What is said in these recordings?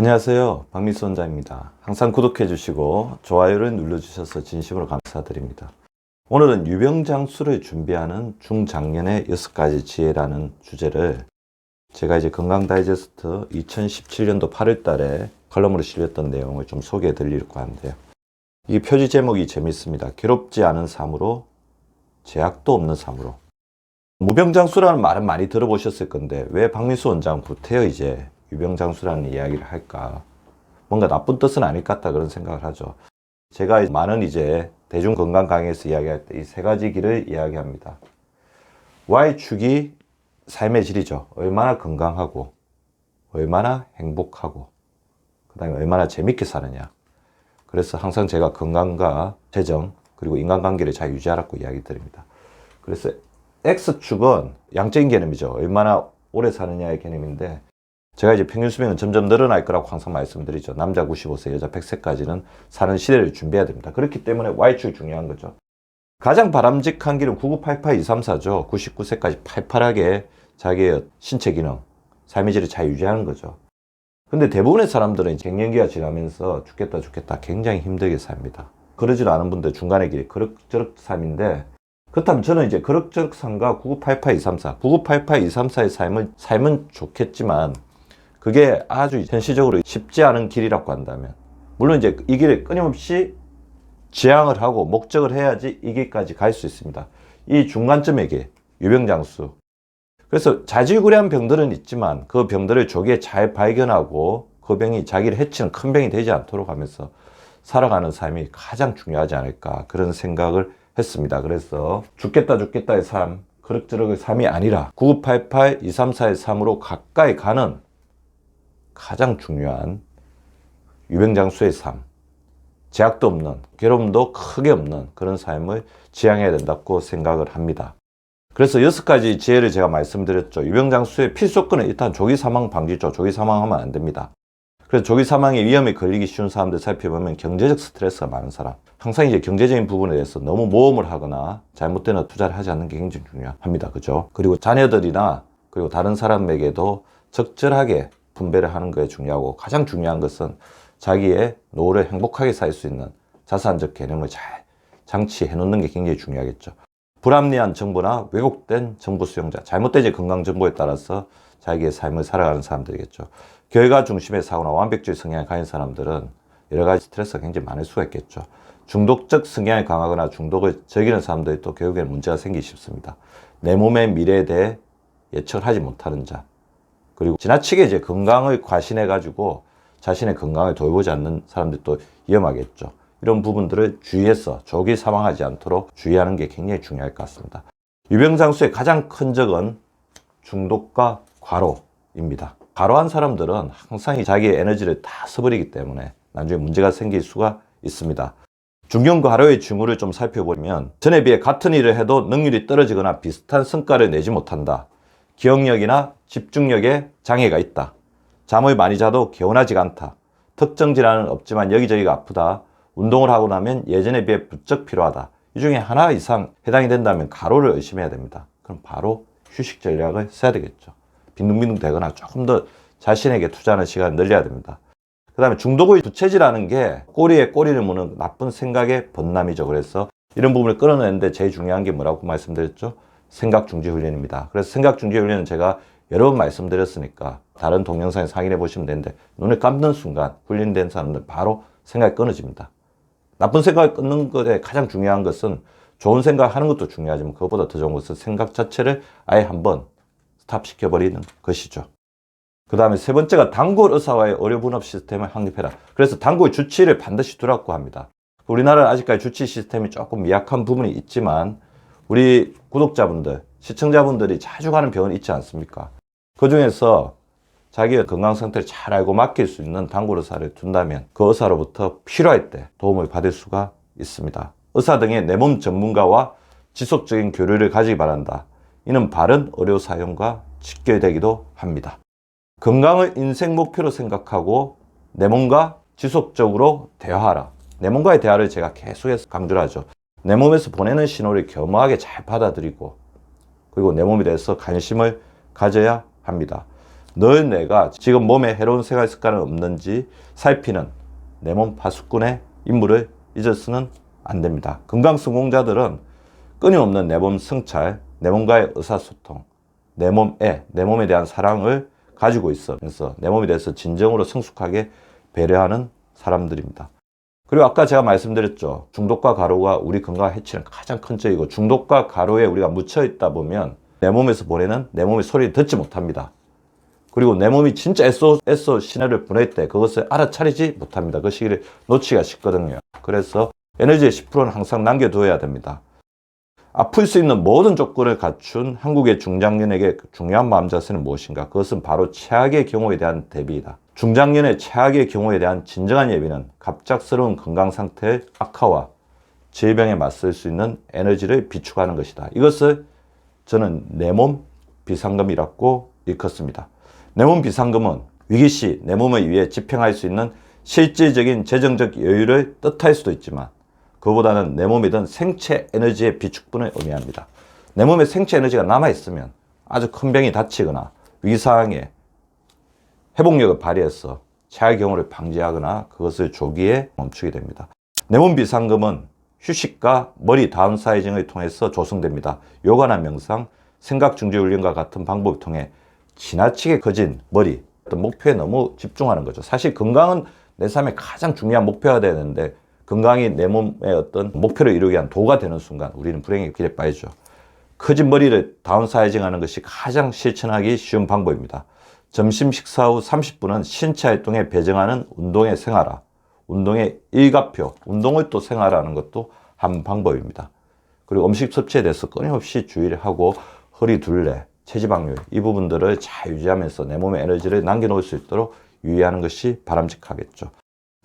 안녕하세요. 박미수 원장입니다. 항상 구독해 주시고 좋아요를 눌러 주셔서 진심으로 감사드립니다. 오늘은 유병장수를 준비하는 중장년의 여섯 가지 지혜라는 주제를 제가 이제 건강 다이제스트 2017년도 8월 달에 컬럼으로 실렸던 내용을 좀 소개해 드리려고 하는데요. 이 표지 제목이 재밌습니다. 괴롭지 않은 삶으로 제약도 없는 삶으로. 무병장수라는 말은 많이 들어보셨을 건데 왜 박미수 원장 구태여 이제 유병장수라는 이야기를 할까? 뭔가 나쁜 뜻은 아닐 것 같다 그런 생각을 하죠. 제가 많은 이제 대중건강 강의에서 이야기할 때 이 세 가지 길을 이야기합니다. Y축이 삶의 질이죠. 얼마나 건강하고, 얼마나 행복하고, 그 다음에 얼마나 재밌게 사느냐. 그래서 항상 제가 건강과 재정, 그리고 인간관계를 잘 유지하라고 이야기 드립니다. 그래서 X축은 양적인 개념이죠. 얼마나 오래 사느냐의 개념인데, 제가 이제 평균 수명은 점점 늘어날 거라고 항상 말씀드리죠. 남자 95세, 여자 100세까지는 사는 시대를 준비해야 됩니다. 그렇기 때문에 Y축이 중요한 거죠. 가장 바람직한 길은 9988-234죠. 99세까지 팔팔하게 자기의 신체 기능, 삶의 질을 잘 유지하는 거죠. 근데 대부분의 사람들은 갱년기가 지나면서 죽겠다 죽겠다 굉장히 힘들게 삽니다. 그러지 않은 분들 중간의 길이 그럭저럭 삶인데 그렇다면 저는 이제 그럭저럭 삶과 9988-234, 9988-234의 삶을 삶은 좋겠지만 그게 아주 현실적으로 쉽지 않은 길이라고 한다면 물론 이제 이 길을 끊임없이 지향을 하고 목적을 해야지 이 길까지 갈 수 있습니다. 이 중간점에게 유병장수. 그래서 자질구레한 병들은 있지만 그 병들을 조기에 잘 발견하고 그 병이 자기를 해치는 큰 병이 되지 않도록 하면서 살아가는 삶이 가장 중요하지 않을까 그런 생각을 했습니다. 그래서 죽겠다 죽겠다의 삶, 그럭저럭의 삶이 아니라 9988, 234의 삶으로 가까이 가는 가장 중요한 유병장수의 삶, 제약도 없는, 괴로움도 크게 없는 그런 삶을 지향해야 된다고 생각을 합니다. 그래서 여섯 가지 지혜를 제가 말씀드렸죠. 유병장수의 필수건은 일단 조기 사망 방지죠. 조기 사망하면 안 됩니다. 그래서 조기 사망의 위험에 걸리기 쉬운 사람들 살펴보면 경제적 스트레스가 많은 사람. 항상 이제 경제적인 부분에 대해서 너무 모험을 하거나 잘못된 투자를 하지 않는 게 굉장히 중요합니다. 그죠? 그리고 자녀들이나 그리고 다른 사람에게도 적절하게 분배를 하는 게 중요하고 가장 중요한 것은 자기의 노후를 행복하게 살 수 있는 자산적 개념을 잘 장치해 놓는 게 굉장히 중요하겠죠. 불합리한 정보나 왜곡된 정보 수용자, 잘못된 건강 정보에 따라서 자기의 삶을 살아가는 사람들이겠죠. 결과 중심의 사고나 완벽주의 성향을 가진 사람들은 여러 가지 스트레스가 굉장히 많을 수가 있겠죠. 중독적 성향이 강하거나 중독을 즐기는 사람들이 또 결국에는 문제가 생기기 쉽습니다. 내 몸의 미래에 대해 예측을 하지 못하는 자, 그리고 지나치게 이제 건강을 과신해 가지고 자신의 건강을 돌보지 않는 사람들도 위험하겠죠. 이런 부분들을 주의해서 조기 사망하지 않도록 주의하는 게 굉장히 중요할 것 같습니다. 유병장수의 가장 큰 적은 중독과 과로입니다. 과로한 사람들은 항상 자기의 에너지를 다 써버리기 때문에 나중에 문제가 생길 수가 있습니다. 중견 과로의 징후를 좀 살펴보면 전에 비해 같은 일을 해도 능률이 떨어지거나 비슷한 성과를 내지 못한다. 기억력이나 집중력에 장애가 있다. 잠을 많이 자도 개운하지가 않다. 특정 질환은 없지만 여기저기가 아프다. 운동을 하고 나면 예전에 비해 부쩍 필요하다. 이 중에 하나 이상 해당이 된다면 가로를 의심해야 됩니다. 그럼 바로 휴식 전략을 써야 되겠죠. 빈둥빈둥 되거나 조금 더 자신에게 투자하는 시간을 늘려야 됩니다. 그 다음에 중독의 부채질하는 게 꼬리에 꼬리를 무는 나쁜 생각의 번남이죠. 그래서 이런 부분을 끌어내는데 제일 중요한 게 뭐라고 말씀드렸죠? 생각 중지 훈련입니다. 그래서 생각 중지 훈련은 제가 여러 번 말씀드렸으니까 다른 동영상에서 확인해 보시면 되는데 눈을 감는 순간 훈련된 사람들 바로 생각이 끊어집니다. 나쁜 생각을 끊는 것에 가장 중요한 것은 좋은 생각 하는 것도 중요하지만 그것보다 더 좋은 것은 생각 자체를 아예 한번 스탑 시켜버리는 것이죠. 그 다음에 세 번째가 단골 의사와의 의료 분업 시스템을 확립해라. 그래서 단골 주치를 반드시 두라고 합니다. 우리나라는 아직까지 주치 시스템이 조금 미약한 부분이 있지만 우리 구독자분들, 시청자분들이 자주 가는 병원이 있지 않습니까? 그 중에서 자기의 건강 상태를 잘 알고 맡길 수 있는 단골 의사를 둔다면 그 의사로부터 필요할 때 도움을 받을 수가 있습니다. 의사 등의 내 몸 전문가와 지속적인 교류를 가지기 바란다. 이는 바른 의료 사용과 직결되기도 합니다. 건강을 인생 목표로 생각하고 내 몸과 지속적으로 대화하라. 내 몸과의 대화를 제가 계속해서 강조를 하죠. 내 몸에서 보내는 신호를 겸허하게 잘 받아들이고 그리고 내 몸에 대해서 관심을 가져야 합니다. 너 내가 지금 몸에 해로운 생활 습관은 없는지 살피는 내 몸 파수꾼의 임무를 잊어서는 안 됩니다. 건강 성공자들은 끊임없는 내 몸 성찰, 내 몸과의 의사소통, 내 몸에, 내 몸에 대한 사랑을 가지고 있으면서 내 몸에 대해서 진정으로 성숙하게 배려하는 사람들입니다. 그리고 아까 제가 말씀드렸죠. 중독과 가로가 우리 건강을 해치는 가장 큰 적이고 중독과 가로에 우리가 묻혀 있다 보면 내 몸에서 보내는 내 몸의 소리를 듣지 못합니다. 그리고 내 몸이 진짜 애써, 애써 신호를 보낼 때 그것을 알아차리지 못합니다. 그 시기를 놓치기가 쉽거든요. 그래서 에너지의 10%는 항상 남겨두어야 됩니다. 아플 수 있는 모든 조건을 갖춘 한국의 중장년에게 중요한 마음 자세는 무엇인가? 그것은 바로 최악의 경우에 대한 대비이다. 중장년의 최악의 경우에 대한 진정한 예비는 갑작스러운 건강 상태의 악화와 질병에 맞설 수 있는 에너지를 비축하는 것이다. 이것을 저는 내 몸 비상금이라고 일컫습니다. 내 몸 비상금은 위기 시 내 몸을 위해 집행할 수 있는 실질적인 재정적 여유를 뜻할 수도 있지만 그보다는 내 몸에 든 생체 에너지의 비축분을 의미합니다. 내 몸에 생체 에너지가 남아있으면 아주 큰 병이 다치거나 위기 상황에 회복력을 발휘해서 최악의 경우를 방지하거나 그것을 조기에 멈추게 됩니다. 내 몸 비상금은 휴식과 머리 다운사이징을 통해서 조성됩니다. 요가나 명상, 생각 중지 훈련과 같은 방법을 통해 지나치게 커진 머리, 어떤 목표에 너무 집중하는 거죠. 사실 건강은 내 삶의 가장 중요한 목표가 되는데 건강이 내 몸의 어떤 목표를 이루기 위한 도가 되는 순간 우리는 불행의 길에 빠지죠. 커진 머리를 다운사이징 하는 것이 가장 실천하기 쉬운 방법입니다. 점심 식사 후 30분은 신체 활동에 배정하는 운동의 생활화, 운동의 일과표, 운동을 또 생활하는 것도 한 방법입니다. 그리고 음식 섭취에 대해서 끊임없이 주의를 하고 허리 둘레, 체지방률 이 부분들을 잘 유지하면서 내 몸에 에너지를 남겨놓을 수 있도록 유의하는 것이 바람직하겠죠.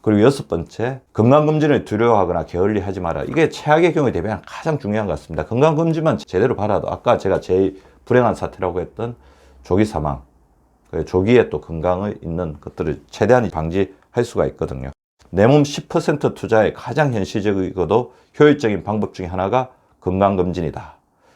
그리고 여섯 번째, 건강검진을 두려워하거나 게을리 하지 마라. 이게 최악의 경우에 대비한 가장 중요한 것 같습니다. 건강검진만 제대로 받아도 아까 제가 제일 불행한 사태라고 했던 조기 사망, 그 조기에 또 건강을 있는 것들을 최대한 방지할 수가 있거든요. 내 몸 10% 투자의 가장 현실적이고도 효율적인 방법 중에 하나가 건강검진이다.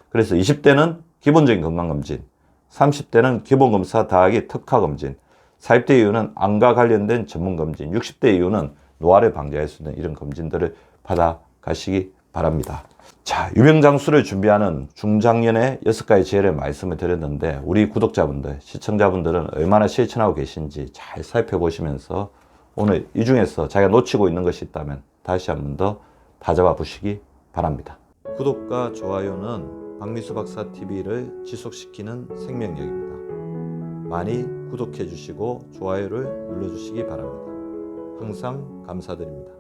그래서 20대는 기본적인 건강검진, 30대는 기본검사 더하기 특화검진, 40대 이후는 암과 관련된 전문검진, 60대 이후는 노화를 방지할 수 있는 이런 검진들을 받아가시기 바랍니다. 자, 유병장수를 준비하는 중장년의 여섯 가지 지혜를 말씀을 드렸는데 우리 구독자분들, 시청자분들은 얼마나 실천하고 계신지 잘 살펴보시면서 오늘 이 중에서 자기가 놓치고 있는 것이 있다면 다시 한 번 더 다잡아 보시기 바랍니다. 구독과 좋아요는 박미수 박사 TV를 지속시키는 생명력입니다. 많이 구독해 주시고 좋아요를 눌러 주시기 바랍니다. 항상 감사드립니다.